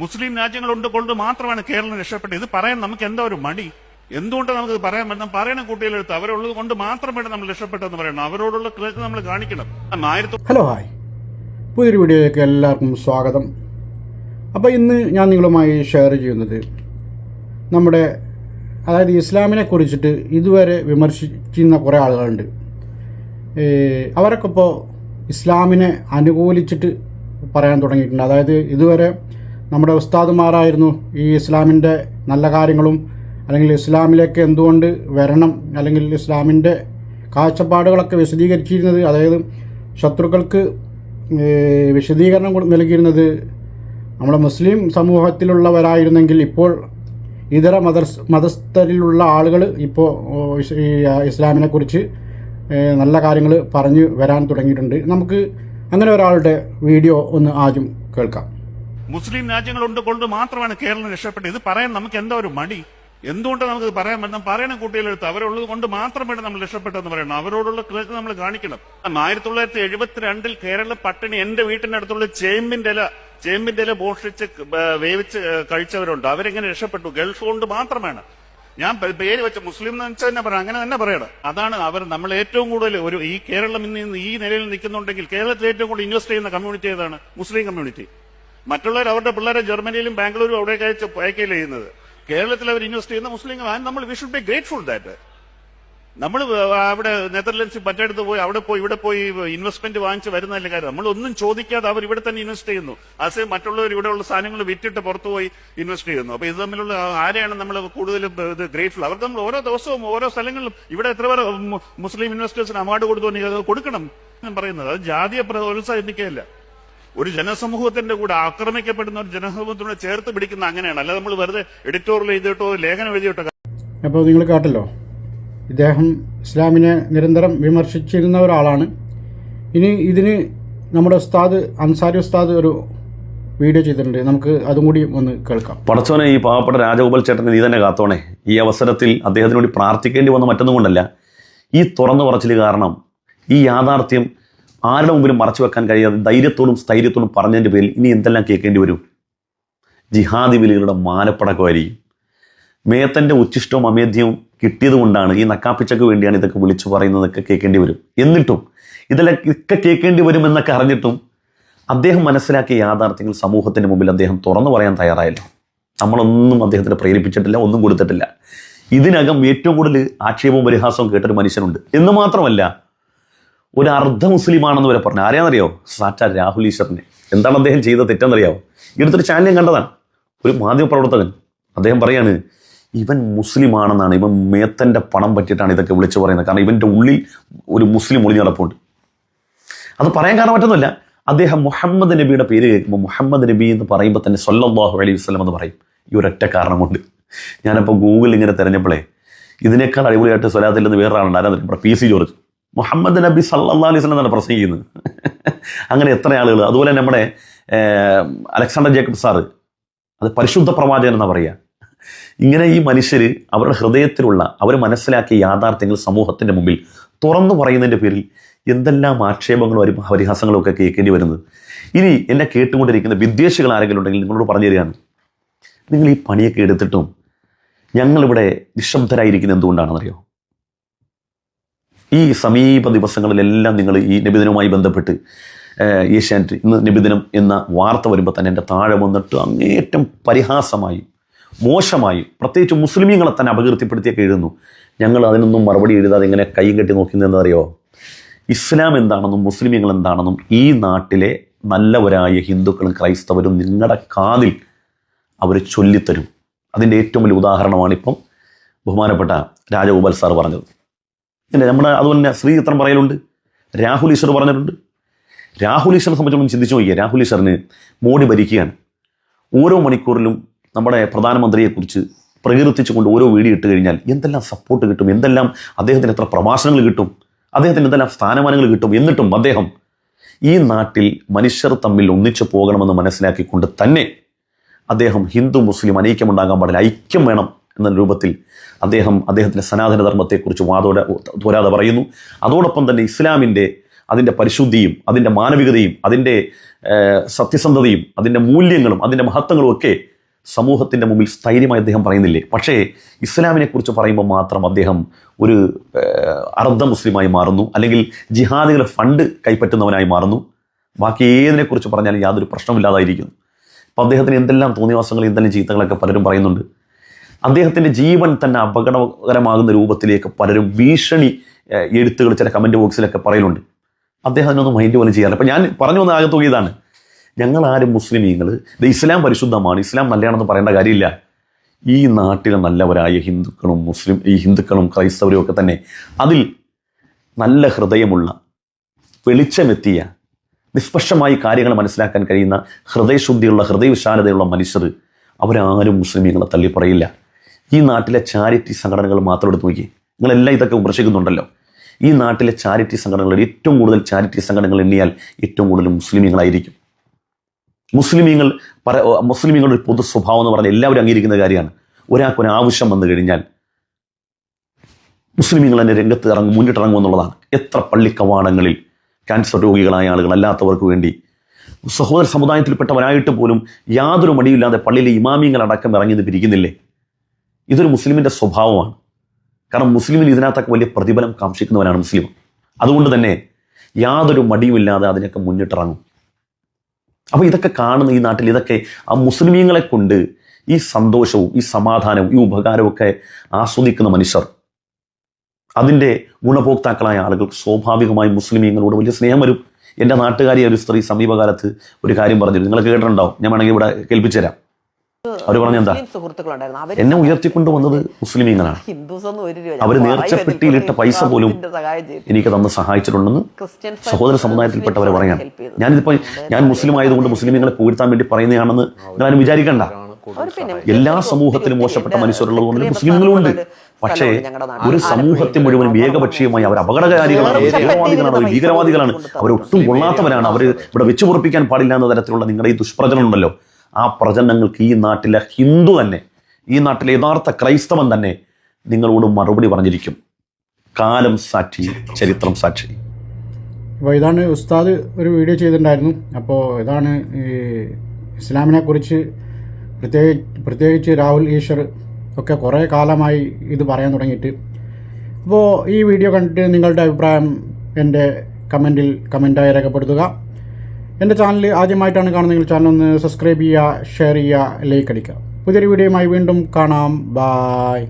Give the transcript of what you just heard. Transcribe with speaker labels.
Speaker 1: മുസ്ലിം രാജ്യങ്ങളുണ്ട് കൊണ്ട് മാത്രമാണ് കേരളം രക്ഷപ്പെട്ടത്. ഇത് പറയാൻ നമുക്ക് എന്താ ഒരു മടി? എന്തുകൊണ്ട് നമുക്ക് പറയാൻ പറ്റും പറയണ കുട്ടികളെടുത്ത് അവരുള്ളത് കൊണ്ട് മാത്രമേ നമ്മൾ രക്ഷപ്പെട്ടെന്ന് പറയണം. അവരോടുള്ള കൃതജ്ഞത നമ്മൾ കാണിക്കണം.
Speaker 2: ഹലോ ഹായ് പുതിയൊരു വീഡിയോയിലേക്ക് എല്ലാവർക്കും സ്വാഗതം. അപ്പോൾ ഇന്ന് ഞാൻ നിങ്ങളുമായി ഷെയർ ചെയ്യുന്നത് നമ്മുടെ അതായത് ഇസ്ലാമിനെ കുറിച്ചിട്ട് ഇതുവരെ വിമർശിക്കുന്ന കുറേ ആളുകളുണ്ട്. അവരൊക്കെ ഇപ്പോൾ ഇസ്ലാമിനെ അനുകൂലിച്ചിട്ട് പറയാൻ തുടങ്ങിയിട്ടുണ്ട്. അതായത് ഇതുവരെ നമ്മുടെ ഉസ്താദുമാരായിരുന്നു ഈ ഇസ്ലാമിന്റെ നല്ല കാര്യങ്ങളും അല്ലെങ്കിൽ ഇസ്ലാമിലേക്ക് എന്തുകൊണ്ട് വരണം അല്ലെങ്കിൽ ഇസ്ലാമിന്റെ കാഴ്ചപ്പാടുകളൊക്കെ വിശദീകരിച്ചിരുന്നത് അതായത് ശത്രുക്കൾക്ക് വിശദീകരണം നൽകിയിരുന്നത് നമ്മുടെ മുസ്ലിം സമൂഹത്തിലുള്ളവരായിരുന്നെങ്കിൽ ഇപ്പോൾ ഇതര മത മതസ്ഥരിലുള്ള ആളുകൾ ഇപ്പോൾ ഇസ്ലാമിനെക്കുറിച്ച് നല്ല കാര്യങ്ങൾ പറഞ്ഞു വരാൻ തുടങ്ങിയിട്ടുണ്ട്. നമുക്ക് അങ്ങനെ ഒരാളുടെ വീഡിയോ ഒന്ന് ആദ്യം കേൾക്കാം.
Speaker 1: മുസ്ലിം രാജ്യങ്ങളുണ്ട് കൊണ്ട് മാത്രമാണ് കേരളം രക്ഷപ്പെട്ടത്. ഇത് പറയാൻ നമുക്ക് എന്താ ഒരു മടി? എന്തുകൊണ്ട് നമുക്ക് പറയാൻ പറ്റും? പറയണ കുട്ടികളെടുത്ത് അവരുള്ളത് കൊണ്ട് മാത്രമാണ് നമ്മൾ രക്ഷപ്പെട്ടതെന്ന് പറയണം. അവരോടുള്ള കൃത്യം നമ്മൾ കാണിക്കണം. ആയിരത്തി തൊള്ളായിരത്തി എഴുപത്തിരണ്ടിൽ കേരള പട്ടിണി എന്റെ വീട്ടിനടുത്തുള്ള ചേമ്പിന്റെ ഇല ചേമ്പിന്റെ ഇല മോഷ്ടിച്ച് വേവിച്ച് കഴിച്ചവരുണ്ട്. അവരെങ്ങനെ രക്ഷപ്പെട്ടു? ഗൾഫ് കൊണ്ട് മാത്രമാണ്. ഞാൻ പേര് വെച്ച മുസ്ലിം എന്ന് വെച്ചാൽ തന്നെ പറയാം. അങ്ങനെ തന്നെ പറയണം. അതാണ് അവർ നമ്മൾ ഏറ്റവും കൂടുതൽ ഒരു ഈ കേരളം ഇന്ന് ഈ നിലയിൽ നിൽക്കുന്നുണ്ടെങ്കിൽ കേരളത്തിൽ ഏറ്റവും കൂടുതൽ ഇൻവെസ്റ്റ് ചെയ്യുന്ന കമ്മ്യൂണിറ്റി ഏതാണ്? മുസ്ലിം കമ്മ്യൂണിറ്റി മറ്റുള്ളവർ അവരുടെ പിള്ളേരെ ജർമ്മനിയിലും ബാംഗ്ലൂരും അവിടെയൊക്കെ അയച്ച് അയക്കുകയല്ലേ ചെയ്യുന്നത്. കേരളത്തിൽ അവർ ഇൻവെസ്റ്റ് ചെയ്യുന്ന മുസ്ലിങ്ങൾ ആൻഡ് നമ്മൾ we should be grateful that നമ്മൾ അവിടെ നെതർലൻഡ്സിൽ മറ്റടുത്ത് പോയി അവിടെ പോയി ഇവിടെ പോയി ഇൻവെസ്റ്റ്മെന്റ് വാങ്ങിച്ച് വരുന്നതല്ല കാര്യം. നമ്മൾ ഒന്നും ചോദിക്കാതെ അവർ ഇവിടെ തന്നെ ഇൻവെസ്റ്റ് ചെയ്യുന്നു. അസേ മറ്റുള്ളവർ ഇവിടെയുള്ള സാധനങ്ങൾ വിറ്റിട്ട് പുറത്തു പോയി ഇൻവെസ്റ്റ് ചെയ്യുന്നു. അപ്പൊ ഇത് തമ്മിലുള്ള ആരെയാണ് നമ്മൾ കൂടുതലും ഇത് ഗ്രേറ്റ്ഫുൾ അവർ നമ്മൾ ഓരോ ദിവസവും ഓരോ സ്ഥലങ്ങളിലും ഇവിടെ എത്ര പേർ മുസ്ലിം ഇൻവെസ്റ്റേഴ്സിന് അവാർഡ് കൊടുത്തു കൊടുക്കണം. എന്ന് പറയുന്നത്. അത് ജാതിയെ പ്രോത്സാഹിപ്പിക്കുകയല്ല ഒരു ജനസമൂഹത്തിന്റെ കൂടെ ആക്രമിക്കപ്പെടുന്ന ഒരു ജനസമൂഹത്തിനോട് ചേർത്ത് പിടിക്കുന്ന അങ്ങനെയാണ്. അല്ല നമ്മൾ വെറുതെ എഡിറ്റോറിയൽ എഴുതിയിട്ടോ ലേഖനം എഴുതിയിട്ടോ
Speaker 2: അപ്പോൾ നിങ്ങൾ കാട്ടല്ലോ. ഇദ്ദേഹം ഇസ്ലാമിനെ നിരന്തരം വിമർശിച്ചിരുന്ന ഒരാളാണ്. ഇനി ഇതിന് നമ്മുടെ ഉസ്താദ് അൻസാരി ഉസ്താദ് ഒരു വീഡിയോ ചെയ്തിട്ടുണ്ട്. നമുക്ക് അതും കൂടി ഒന്ന് കേൾക്കാം.
Speaker 3: പടച്ചോനെ ഈ പാവപ്പെട്ട രാജഗോപാൽ ചേട്ടനെ നീ തന്നെ കാത്തോണേ. ഈ അവസരത്തിൽ അദ്ദേഹത്തിനോട് വേണ്ടി പ്രാർത്ഥിക്കേണ്ടി വന്ന മറ്റൊന്നും കൊണ്ടല്ല. ഈ തുറന്നു പറച്ചിൽ കാരണം ഈ യാഥാർത്ഥ്യം ആരുടെ മുമ്പിലും മറച്ചു വെക്കാൻ കഴിയാതെ ധൈര്യത്തോടും സ്ഥൈര്യത്തോടും പറഞ്ഞതിന്റെ പേരിൽ ഇനി എന്തെല്ലാം കേൾക്കേണ്ടി വരും? ജിഹാദി വിലികളുടെ മാനപ്പടക്കമായിരിക്കും. മേത്തന്റെ ഉച്ചിഷ്ടവും അമേധ്യവും കിട്ടിയത് കൊണ്ടാണ് ഈ നക്കാപ്പിച്ചക്ക് വേണ്ടിയാണ് ഇതൊക്കെ വിളിച്ചു പറയുന്നതൊക്കെ കേൾക്കേണ്ടി വരും. എന്നിട്ടും ഇതെല്ലാം ഇതൊക്കെ കേൾക്കേണ്ടി വരും എന്നൊക്കെ അറിഞ്ഞിട്ടും അദ്ദേഹം മനസ്സിലാക്കിയ യാഥാർത്ഥ്യങ്ങൾ സമൂഹത്തിന്റെ മുമ്പിൽ അദ്ദേഹം തുറന്നു പറയാൻ തയ്യാറായില്ല. നമ്മളൊന്നും അദ്ദേഹത്തിന് പ്രേരിപ്പിച്ചിട്ടില്ല ഒന്നും കൊടുത്തിട്ടില്ല. ഇതിനകം ഏറ്റവും കൂടുതൽ ആക്ഷേപവും പരിഹാസവും കേട്ടൊരു മനുഷ്യനുണ്ട്. എന്ന് മാത്രമല്ല ഒരു അർദ്ധ മുസ്ലിമാണെന്ന് വരെ പറഞ്ഞു. ആരെയാണെന്നറിയോ? സാറ്റാ രാഹുൽ ഈശ്വറിനെ. എന്താണ് അദ്ദേഹം ചെയ്ത തെറ്റെന്നറിയാവോ? ഇവിടുത്തെ ചാനൽ ഞാൻ കണ്ടതാണ്. ഒരു മാധ്യമപ്രവർത്തകൻ. അദ്ദേഹം പറയാണ് ഇവൻ മുസ്ലിമാണെന്നാണ്. ഇവൻ മേത്തന്റെ പണം പറ്റിയിട്ടാണ് ഇതൊക്കെ വിളിച്ചു പറയുന്നത്. കാരണം ഇവന്റെ ഉള്ളിൽ ഒരു മുസ്ലിം ഒളിഞ്ഞു നടപ്പുണ്ട്. അത് പറയാൻ കാരണം മറ്റൊന്നുമല്ല. അദ്ദേഹം മുഹമ്മദ് നബിയുടെ പേര് കേൾക്കുമ്പോൾ മുഹമ്മദ് നബി എന്ന് പറയുമ്പോൾ തന്നെ സൊല്ലാഹു അലൈഹി വസ്ലം എന്ന് പറയും. ഈ ഒരൊറ്റ കാരണം കൊണ്ട് ഞാനപ്പോൾ ഗൂഗിളിൽ ഇങ്ങനെ തിരഞ്ഞപ്പോഴേ ഇതിനേക്കാൾ അടിപൊളിയായിട്ട് സ്വലാത്തില്ലെന്ന് വേറൊരാളുണ്ട്. ആരാ പി സി ജോർജ്. മുഹമ്മദ് നബി സല്ലാ അലൈഹി സ്വലം എന്നാണ് പ്രസംഗിക്കുന്നത് അങ്ങനെ എത്ര ആളുകൾ അതുപോലെ നമ്മുടെ അലക്സാണ്ടർ ജേക്കബ് സാറ് അത് പരിശുദ്ധ പ്രവാചകൻ എന്നാ പറയുക. ഇങ്ങനെ ഈ മനുഷ്യർ അവരുടെ ഹൃദയത്തിലുള്ള അവർ മനസ്സിലാക്കിയ യാഥാർത്ഥ്യങ്ങൾ സമൂഹത്തിന്റെ മുമ്പിൽ തുറന്നു പറയുന്നതിന്റെ പേരിൽ എന്തെല്ലാം ആക്ഷേപങ്ങളും പരിഹാസങ്ങളും ഒക്കെ കേൾക്കേണ്ടി വരുന്നത്. ഇനി എന്നെ കേട്ടുകൊണ്ടിരിക്കുന്ന വിദ്വേഷികൾ ആരെങ്കിലും ഉണ്ടെങ്കിൽ നിങ്ങളോട് പറഞ്ഞു തരികയാണ്. നിങ്ങൾ ഈ പണിയൊക്കെ എടുത്തിട്ടും ഞങ്ങളിവിടെ നിശബ്ദരായിരിക്കുന്നത് എന്തുകൊണ്ടാണെന്നറിയോ? ഈ സമീപ ദിവസങ്ങളിലെല്ലാം നിങ്ങൾ ഈ നിബിധനവുമായി ബന്ധപ്പെട്ട് ഏഷ്യാനെറ്റ് ഇന്ന് നിബിധനം എന്ന വാർത്ത വരുമ്പോൾ തന്നെ എന്റെ താഴെ വന്നിട്ട് അങ്ങേറ്റം പരിഹാസമായി മോശമായി പ്രത്യേകിച്ച് മുസ്ലിമീങ്ങളെ തന്നെ അപകീർത്തിപ്പെടുത്തിയൊക്കെ എഴുതുന്നു. ഞങ്ങൾ അതിനൊന്നും മറുപടി എഴുതാതെ ഇങ്ങനെ കൈ കെട്ടി നോക്കുന്നതെന്നറിയോ ഇസ്ലാം എന്താണെന്നും മുസ്ലിമീങ്ങൾ എന്താണെന്നും ഈ നാട്ടിലെ നല്ലവരായ ഹിന്ദുക്കളും ക്രൈസ്തവരും നിങ്ങളുടെ കാതിൽ അവർ ചൊല്ലിത്തരും. അതിന്റെ ഏറ്റവും വലിയ ഉദാഹരണമാണ് ഇപ്പം ബഹുമാനപ്പെട്ട രാജഗോപാൽ സാർ പറഞ്ഞത്. ഇല്ല? നമ്മുടെ അതുപോലെ തന്നെ ശ്രീചിത്രം പറയലുണ്ട്. രാഹുൽ ഈശ്വർ പറഞ്ഞിട്ടുണ്ട്. രാഹുൽ ഈശ്വറിനെ സംബന്ധിച്ചോളം ചിന്തിച്ചു നോക്കിയാൽ രാഹുൽ ഈശ്വറിന് മോഡി ഭരിക്കുകയാണ്. ഓരോ മണിക്കൂറിലും നമ്മുടെ പ്രധാനമന്ത്രിയെക്കുറിച്ച് പ്രകീർത്തിച്ചുകൊണ്ട് ഓരോ വീഡിയോ ഇട്ട് കഴിഞ്ഞാൽ എന്തെല്ലാം സപ്പോർട്ട് കിട്ടും? എന്തെല്ലാം അദ്ദേഹത്തിന് എത്ര പ്രഭാഷണങ്ങൾ കിട്ടും? അദ്ദേഹത്തിന് എന്തെല്ലാം സ്ഥാനമാനങ്ങൾ കിട്ടും? എന്നിട്ടും അദ്ദേഹം ഈ നാട്ടിൽ മനുഷ്യർ തമ്മിൽ ഒന്നിച്ചു പോകണമെന്ന് മനസ്സിലാക്കിക്കൊണ്ട് തന്നെ അദ്ദേഹം ഹിന്ദു മുസ്ലിം അനൈക്യമുണ്ടാകാൻ പാടില്ല. ഐക്യം വേണം. എന്ന രൂപത്തിൽ അദ്ദേഹം അദ്ദേഹത്തിന്റെ സനാതനധർമ്മത്തെക്കുറിച്ച് വാതോടെ തോരാതെ പറയുന്നു. അതോടൊപ്പം തന്നെ ഇസ്ലാമിന്റെ അതിന്റെ പരിശുദ്ധിയും അതിന്റെ മാനവികതയും അതിന്റെ സത്യസന്ധതയും അതിന്റെ മൂല്യങ്ങളും അതിന്റെ മഹത്വങ്ങളും ഒക്കെ സമൂഹത്തിന്റെ മുമ്പിൽ സ്ഥൈര്യമായി അദ്ദേഹം പറയുന്നില്ലേ? പക്ഷേ ഇസ്ലാമിനെക്കുറിച്ച് പറയുമ്പോൾ മാത്രം അദ്ദേഹം ഒരു അർദ്ധ മുസ്ലിമായി മാറുന്നു. അല്ലെങ്കിൽ ജിഹാദികളെ ഫണ്ട് കൈപ്പറ്റുന്നവനായി മാറുന്നു. ബാക്കി ഏതിനെക്കുറിച്ച് പറഞ്ഞാലും യാതൊരു പ്രശ്നമില്ലാതായിരിക്കുന്നു അപ്പോൾ അദ്ദേഹത്തിന് എന്തെല്ലാം തോന്നിവാസങ്ങൾ എന്തെല്ലാം ചീത്തകളൊക്കെ പലരും പറയുന്നുണ്ട്. അദ്ദേഹത്തിന്റെ ജീവൻ തന്നെ അപകടകരമാകുന്ന രൂപത്തിലേക്ക് പലരും ഭീഷണി എഴുത്തുകൾ ചില കമന്റ് ബോക്സിലൊക്കെ പറയലുണ്ട് അദ്ദേഹം അതിനൊന്നും മൈൻഡ് പോലും ചെയ്യാറില്ല. അപ്പം ഞാൻ പറഞ്ഞു വന്ന ആകെ തുക ഇതാണ്. ഞങ്ങൾ ആരും മുസ്ലിമീങ്ങൾ ഇത് ഇസ്ലാം പരിശുദ്ധമാണ് ഇസ്ലാം നല്ലതാണെന്ന് പറയേണ്ട കാര്യമില്ല. ഈ നാട്ടിലെ നല്ലവരായ ഹിന്ദുക്കളും മുസ്ലിം ഈ ഹിന്ദുക്കളും ക്രൈസ്തവരും ഒക്കെ തന്നെ അതിൽ നല്ല ഹൃദയമുള്ള വെളിച്ചമെത്തിയ നിഷ്പക്ഷമായി കാര്യങ്ങൾ മനസ്സിലാക്കാൻ കഴിയുന്ന ഹൃദയശുദ്ധിയുള്ള ഹൃദയവിശാലതയുള്ള മനുഷ്യർ അവരാരും മുസ്ലിമീങ്ങളെ തള്ളിപ്പറയില്ല ഈ നാട്ടിലെ ചാരിറ്റി സംഘടനകൾ മാത്രം എടുത്ത് നോക്കി നിങ്ങളെല്ലാം ഇതൊക്കെ വിമർശിക്കുന്നുണ്ടല്ലോ ഈ നാട്ടിലെ ചാരിറ്റി സംഘടനകൾ ഏറ്റവും കൂടുതൽ ചാരിറ്റി സംഘടനകൾ എണ്ണിയാൽ ഏറ്റവും കൂടുതൽ മുസ്ലിമീങ്ങളായിരിക്കും. മുസ്ലിമീങ്ങൾ പറ മുസ്ലിമീങ്ങളുടെ ഒരു പൊതു സ്വഭാവം എന്ന് പറഞ്ഞാൽ എല്ലാവരും അംഗീകരിക്കുന്ന കാര്യമാണ്. ഒരാൾക്കൊരു ആവശ്യം വന്നു കഴിഞ്ഞാൽ മുസ്ലിമീങ്ങൾ തന്നെ രംഗത്ത് ഇറങ്ങും മുന്നിട്ടിറങ്ങും എന്നുള്ളതാണ്. എത്ര പള്ളിക്കവാടങ്ങളിൽ ക്യാൻസർ രോഗികളായ ആളുകൾ അല്ലാത്തവർക്ക് വേണ്ടി. സഹോദര സമുദായത്തിൽപ്പെട്ടവരായിട്ട് പോലും യാതൊരു മടിയില്ലാതെ പള്ളിയിലെ ഇമാമിങ്ങൾ അടക്കം ഇറങ്ങിയത് പിരിക്കുന്നില്ലേ? ഇതൊരു മുസ്ലിമിന്റെ സ്വഭാവമാണ്. കാരണം മുസ്ലിമിന് ഇതിനകത്തൊക്കെ വലിയ പ്രതിഫലം കാക്ഷിക്കുന്നവനാണ് മുസ്ലിം. അതുകൊണ്ട് തന്നെ യാതൊരു മടിയുമില്ലാതെ അതിനൊക്കെ മുന്നിട്ടിറങ്ങും. അപ്പോൾ ഇതൊക്കെ കാണുന്ന ഈ നാട്ടിൽ ഇതൊക്കെ ആ മുസ്ലിമീങ്ങളെ കൊണ്ട് ഈ സന്തോഷവും ഈ സമാധാനവും ഈ ഉപകാരവും ഒക്കെ ആസ്വദിക്കുന്ന മനുഷ്യർ. അതിന്റെ ഗുണഭോക്താക്കളായ ആളുകൾ സ്വാഭാവികമായി മുസ്ലിമീങ്ങളോട് വലിയ സ്നേഹം വരും. എന്റെ നാട്ടുകാരി ഒരു സ്ത്രീ സമീപകാലത്ത് ഒരു കാര്യം പറഞ്ഞിരുന്നു. നിങ്ങൾ കേട്ടിട്ടുണ്ടാവും. ഞാൻ വേണമെങ്കിൽ ഇവിടെ കേൾപ്പിച്ചു തരാം അവർ പറഞ്ഞ എന്താ?
Speaker 4: സുഹൃത്തുക്കളുണ്ടായിരുന്നു. അവർ
Speaker 3: എന്നെ ഉയർത്തിക്കൊണ്ട് വന്നത്
Speaker 4: രൂപ
Speaker 3: അവർ
Speaker 4: ഞാൻ
Speaker 3: നേർച്ചപ്പെട്ടിയിലിട്ട പൈസ പോലും. എനിക്ക് തന്ന് സഹായിച്ചിട്ടുണ്ടെന്ന് സഹോദര സമുദായത്തിൽപ്പെട്ടവരെ
Speaker 4: പറയാൻ.
Speaker 3: ഞാനിതിപ്പോൾ ഞാൻ മുസ്ലിം ആയതുകൊണ്ട് മുസ്ലിമീങ്ങളെ പൂഴ്ത്താൻ വേണ്ടി പറയുന്നതാണെന്ന് ഞാനും വിചാരിക്കണ്ട. എല്ലാ സമൂഹത്തിലും മോശപ്പെട്ട
Speaker 4: ഉണ്ട്.
Speaker 3: മനുഷ്യരുള്ളത് കൊണ്ട് മുസ്ലിങ്ങളും
Speaker 4: ഉണ്ട്
Speaker 3: പക്ഷേ ഒരു സമൂഹത്തെ മുഴുവൻ ഏകപക്ഷീയമായി അവർ അപകടകാരികളാണ് അവർ തീവ്രവാദികളാണ് അവർ ഒട്ടും അവരൊട്ടും കൊള്ളാത്തവരാണ്. അവർ ഇവിടെ വെച്ചു പൊറപ്പിക്കാൻ പാടില്ല എന്ന തരത്തിലുള്ള നിങ്ങളുടെ ഈ ദുഷ്പ്രചനം ഉണ്ടല്ലോ. ആ പ്രചരണങ്ങൾക്ക് ഈ നാട്ടിലെ ഹിന്ദു തന്നെ ഈ നാട്ടിലെ യഥാർത്ഥ ക്രൈസ്തവൻ തന്നെ നിങ്ങളോട് മറുപടി പറഞ്ഞിരിക്കും. കാലം സാക്ഷി ചരിത്രം സാക്ഷി.
Speaker 2: അപ്പോൾ ഇതാണ് ഉസ്താദ് ഒരു വീഡിയോ ചെയ്തിട്ടുണ്ടായിരുന്നു. അപ്പോൾ ഇതാണ് ഈ ഇസ്ലാമിനെ കുറിച്ച് പ്രത്യേകിച്ച് പ്രത്യേകിച്ച് രാഹുൽ ഈശ്വർ ഒക്കെ കുറേ കാലമായി ഇത് പറയാൻ തുടങ്ങിയിട്ട്. അപ്പോൾ ഈ വീഡിയോ കണ്ടിട്ട് നിങ്ങളുടെ അഭിപ്രായം എന്റെ കമന്റിൽ കമന്റായി രേഖപ്പെടുത്തുക. എന്റെ ചാനൽ ആദ്യമായിട്ടാണ് കാണുന്നതെങ്കിൽ ചാനൽ ഒന്ന് സബ്സ്ക്രൈബ് ചെയ്യുക ഷെയർ ചെയ്യുക ലൈക്ക് അടിക്കുക. പുതിയൊരു വീഡിയോയുമായി വീണ്ടും കാണാം. ബായ്